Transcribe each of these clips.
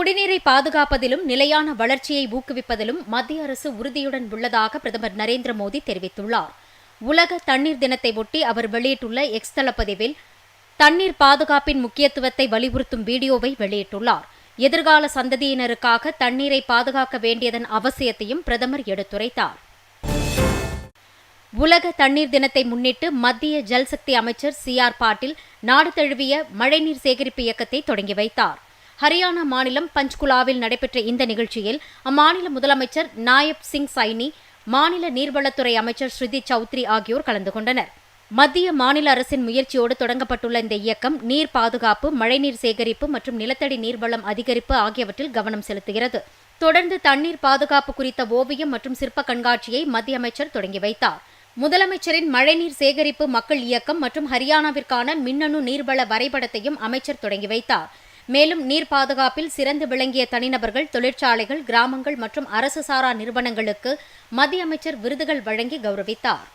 குடிநீரை பாதுகாப்பதிலும் நிலையான வளர்ச்சியை ஊக்குவிப்பதிலும் மத்திய அரசு உறுதியுடன் உள்ளதாக பிரதமர் நரேந்திர மோடி தெரிவித்துள்ளார். உலக தண்ணீர் தினத்தை ஒட்டி அவர் வெளியிட்டுள்ள எக்ஸ் தளப்பதிவில் தண்ணீர் பாதுகாப்பின் முக்கியத்துவத்தை வலியுறுத்தும் வீடியோவை வெளியிட்டுள்ளார். எதிர்கால சந்ததியினருக்காக தண்ணீரை பாதுகாக்க வேண்டியதன் அவசியத்தையும் பிரதமர் எடுத்துரைத்தார். உலக தண்ணீர் தினத்தை முன்னிட்டு மத்திய ஜல்சக்தி அமைச்சர் சி ஆர் பாட்டீல் நாடு தழுவிய மழைநீர் சேகரிப்பு இயக்கத்தை தொடங்கி வைத்தார். ஹரியானா மாநிலம் பஞ்ச்குலாவில் நடைபெற்ற இந்த நிகழ்ச்சியில் அம்மாநில முதலமைச்சர் நாயப் சிங் சைனி மாநில நீர்வளத்துறை அமைச்சர் ஸ்ருதி சௌத்ரி ஆகியோர் கலந்து கொண்டனர். மத்திய மாநில அரசின் முயற்சியோடு தொடங்கப்பட்டுள்ள இந்த இயக்கம் நீர் பாதுகாப்பு மழைநீர் சேகரிப்பு மற்றும் நிலத்தடி நீர்வளம் அதிகரிப்பு ஆகியவற்றில் கவனம் செலுத்துகிறது. தொடர்ந்து தண்ணீர் பாதுகாப்பு குறித்த ஓவியம் மற்றும் சிற்ப கண்காட்சியை மத்திய அமைச்சர் தொடங்கி வைத்தார். முதலமைச்சரின் மழைநீர் சேகரிப்பு மக்கள் இயக்கம் மற்றும் ஹரியானாவிற்கான மின்னணு நீர்வள வரைபடத்தையும் அமைச்சர் தொடங்கி வைத்தார். மேலும் நீர் பாதுகாப்பில் சிறந்து விளங்கிய தனிநபர்கள் தொழிற்சாலைகள் கிராமங்கள் மற்றும் அரசு சாரா நிறுவனங்களுக்கு மத்திய அமைச்சர் விருதுகள் வழங்கி கௌரவித்தார்.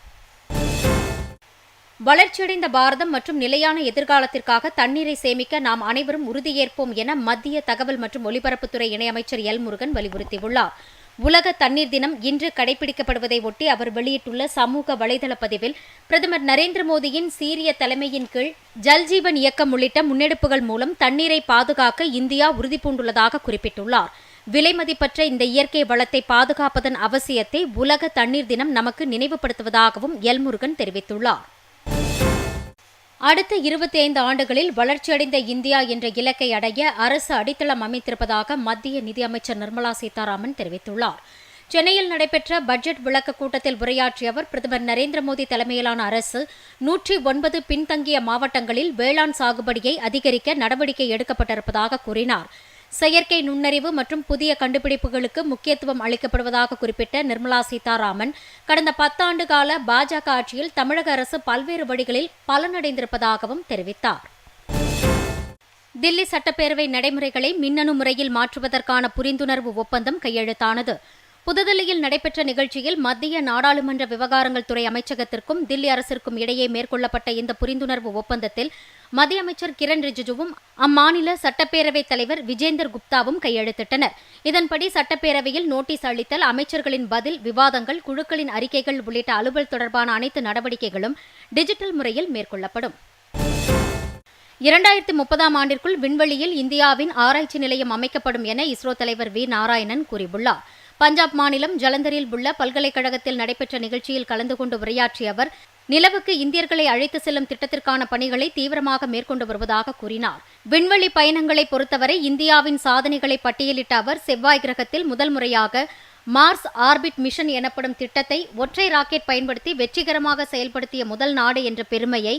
வளர்ச்சியடைந்த பாரதம் மற்றும் நிலையான எதிர்காலத்திற்காக தண்ணீரை சேமிக்க நாம் அனைவரும் உறுதியேற்போம் என மத்திய தகவல் மற்றும் ஒலிபரப்புத்துறை இணையமைச்சர் எல் முருகன் வலியுறுத்தியுள்ளார். உலக தண்ணீர் தினம் இன்று கடைபிடிக்கப்படுவதை ஒட்டி அவர் வெளியிட்டுள்ள சமூக வலைதள பதிவில் பிரதமர் நரேந்திர மோடியின் சீரிய தலைமையின் கீழ் ஜல்ஜீவன் இயக்கம் உள்ளிட்ட முன்னெடுப்புகள் மூலம் தண்ணீரை பாதுகாக்க இந்தியா உறுதிபூண்டுள்ளதாக குறிப்பிட்டுள்ளார். விலைமதிப்பற்ற இந்த இயற்கை வளத்தை பாதுகாப்பதன் அவசியத்தை உலக தண்ணீர் தினம் நமக்கு நினைவுபடுத்துவதாகவும் எல்முருகன் தெரிவித்துள்ளார். அடுத்த இருபத்தி ஐந்து ஆண்டுகளில் வளர்ச்சியடைந்த இந்தியா என்ற இலக்கை அடைய அரசு அடித்தளம் அமைத்திருப்பதாக மத்திய நிதியமைச்சர் நிர்மலா சீதாராமன் தெரிவித்துள்ளார். சென்னையில் நடைபெற்ற பட்ஜெட் விளக்க கூட்டத்தில் உரையாற்றிய அவர் பிரதமர் நரேந்திர மோடி தலைமையிலான அரசு நூற்றி ஒன்பது பின்தங்கிய மாவட்டங்களில் வேளாண் சாகுபடியை அதிகரிக்க நடவடிக்கை எடுக்கப்பட்டிருப்பதாக கூறினார். செயற்கை நுண்ணறிவு மற்றும் புதிய கண்டுபிடிப்புகளுக்கு முக்கியத்துவம் அளிக்கப்படுவதாக குறிப்பிட்ட நிர்மலா சீதாராமன் கடந்த பத்தாண்டு கால பாஜக ஆட்சியில் தமிழக அரசு பல்வேறு வழிகளில் பலனடைந்திருப்பதாகவும் தெரிவித்தார். தில்லி சட்டப்பேரவை நடைமுறைகளை மின்னணு முறையில் மாற்றுவதற்கான புரிந்துணர்வு ஒப்பந்தம் கையெழுத்தானது. புதுதில்லியில் நடைபெற்ற நிகழ்ச்சியில் மத்திய நாடாளுமன்ற விவகாரங்கள் துறை அமைச்சகத்திற்கும் தில்லி அரசிற்கும் இடையே மேற்கொள்ளப்பட்ட இந்த புரிந்துணர்வு ஒப்பந்தத்தில் மத்திய அமைச்சர் கிரண் ரிஜிஜுவும் அம்மாநில சட்டப்பேரவைத் தலைவர் விஜேந்தர் குப்தாவும் கையெழுத்திட்டனர். இதன்படி சட்டப்பேரவையில் நோட்டீஸ் அளித்தல் அமைச்சர்களின் பதில் விவாதங்கள் குழுக்களின் அறிக்கைகள் உள்ளிட்ட அலுவல் தொடர்பான அனைத்து நடவடிக்கைகளும் டிஜிட்டல் முறையில் மேற்கொள்ளப்படும். இரண்டாயிரத்தி முப்பதாம் ஆண்டிற்குள் விண்வெளியில் இந்தியாவின் ஆராய்ச்சி நிலையம் அமைக்கப்படும் என இஸ்ரோ தலைவர் வி நாராயணன் கூறியுள்ளார். பஞ்சாப் மாநிலம் ஜலந்தரில் உள்ள பல்கலைக்கழகத்தில் நடைபெற்ற நிகழ்ச்சியில் கலந்து கொண்டு உரையாற்றிய அவர் நிலவுக்கு இந்தியர்களை அழைத்து செல்லும் திட்டத்திற்கான பணிகளை தீவிரமாக மேற்கொண்டு வருவதாக கூறினார். விண்வெளி பயணங்களை பொறுத்தவரை இந்தியாவின் சாதனைகளை பட்டியலிட்ட அவர் செவ்வாய் கிரகத்தில் முதல் முறையாக மார்ஸ் ஆர்பிட் மிஷன் எனப்படும் திட்டத்தை ஒற்றை ராக்கெட் பயன்படுத்தி வெற்றிகரமாக செயல்படுத்திய முதல் நாடு என்ற பெருமையை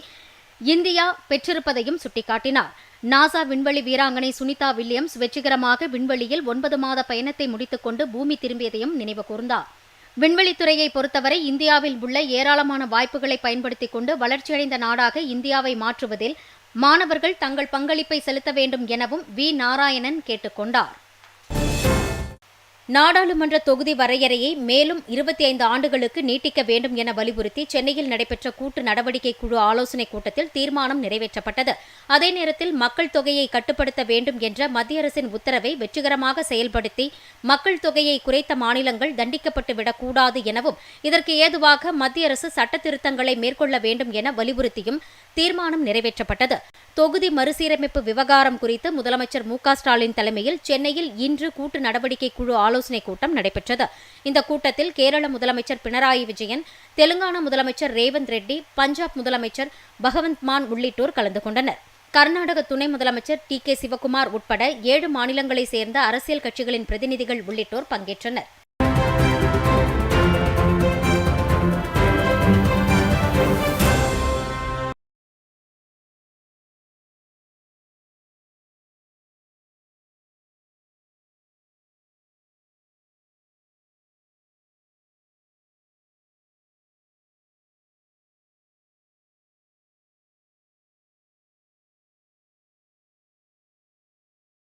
இந்தியா பெற்றிருப்பதையும் சுட்டிக்காட்டினார். நாசா விண்வெளி வீராங்கனை சுனிதா வில்லியம்ஸ் வெற்றிகரமாக விண்வெளியில் ஒன்பது மாத பயணத்தை முடித்துக்கொண்டு பூமி திரும்பியதையும் நினைவு கூர்ந்தார். விண்வெளித்துறையை பொறுத்தவரை இந்தியாவில் உள்ள ஏராளமான வாய்ப்புகளை பயன்படுத்திக் கொண்டு வளர்ச்சியடைந்த நாடாக இந்தியாவை மாற்றுவதில் மாணவர்கள் தங்கள் பங்களிப்பை செலுத்த வேண்டும் எனவும் வி. நாராயணன் கேட்டுக்கொண்டார் நாடாளுமன்ற தொகுதி வரையறையை மேலும் இருபத்தி ஐந்து ஆண்டுகளுக்கு நீட்டிக்க வேண்டும் என வலியுறுத்தி சென்னையில் நடைபெற்ற கூட்டு நடவடிக்கை குழு ஆலோசனைக் கூட்டத்தில் தீர்மானம் நிறைவேற்றப்பட்டது. அதே நேரத்தில் மக்கள் தொகையை கட்டுப்படுத்த வேண்டும் என்ற மத்திய அரசின் உத்தரவை வெற்றிகரமாக செயல்படுத்தி மக்கள் தொகையை குறைத்த மாநிலங்கள் தண்டிக்கப்பட்டுவிடக்கூடாது எனவும் இதற்கு ஏதுவாக மத்திய அரசு சட்ட திருத்தங்களை மேற்கொள்ள வேண்டும் என வலியுறுத்தியும் தீர்மானம் நிறைவேற்றப்பட்டது. தொகுதி மறுசீரமைப்பு விவகாரம் குறித்து முதலமைச்சர் மு ஸ்டாலின் தலைமையில் சென்னையில் இன்று கூட்டு நடவடிக்கை குழு ஆலோசனை ஆலோசனைக் கூட்டம் நடைபெற்றது. இந்த கூட்டத்தில் கேரள முதலமைச்சர் பினராயி விஜயன் தெலுங்கானா முதலமைச்சர் ரேவந்த் ரெட்டி பஞ்சாப் முதலமைச்சர் பகவந்த் மான் உள்ளிட்டோர் கலந்து கொண்டனர். கர்நாடக துணை முதலமைச்சர் டி கே சிவக்குமார் உட்பட ஏழு மாநிலங்களைச் சேர்ந்த அரசியல் கட்சிகளின் பிரதிநிதிகள் உள்ளிட்டோர் பங்கேற்றனர்.